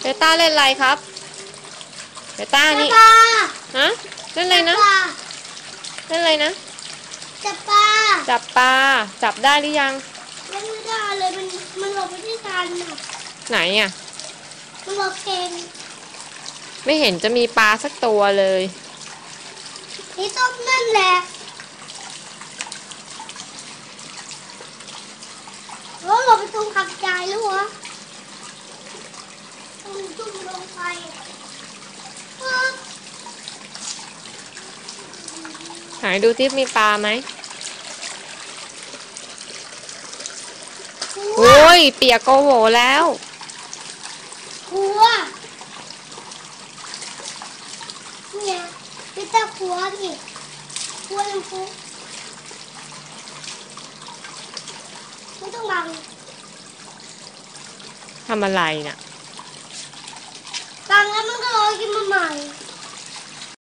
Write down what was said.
เบต้าเล่นอะไรครับเบต้าจับนี่ปลาฮะเล่นอะไรนะจับปลาเล่นอะไรนะจับปลาจับปลาจับได้หรือยังเล่นไม่ได้เลยมันมันหลบไม่ได้ทันอะไหนอะมันหลบเก่งไม่เห็นจะมีปลาสักตัวเลยนี่ต้มนั่นแหละโอ้หลบไปตรงขับใจแล้วเหรอต้องจุ่มลงไปปึ๊บ ไหนดูที่มีปลาไหมหัวโอ้ย เปียกโกโหแล้วหัวเนี่ยพี่ตาหัวดิหัวน้ำพุไม่ต้องบังทำอะไรน่ะ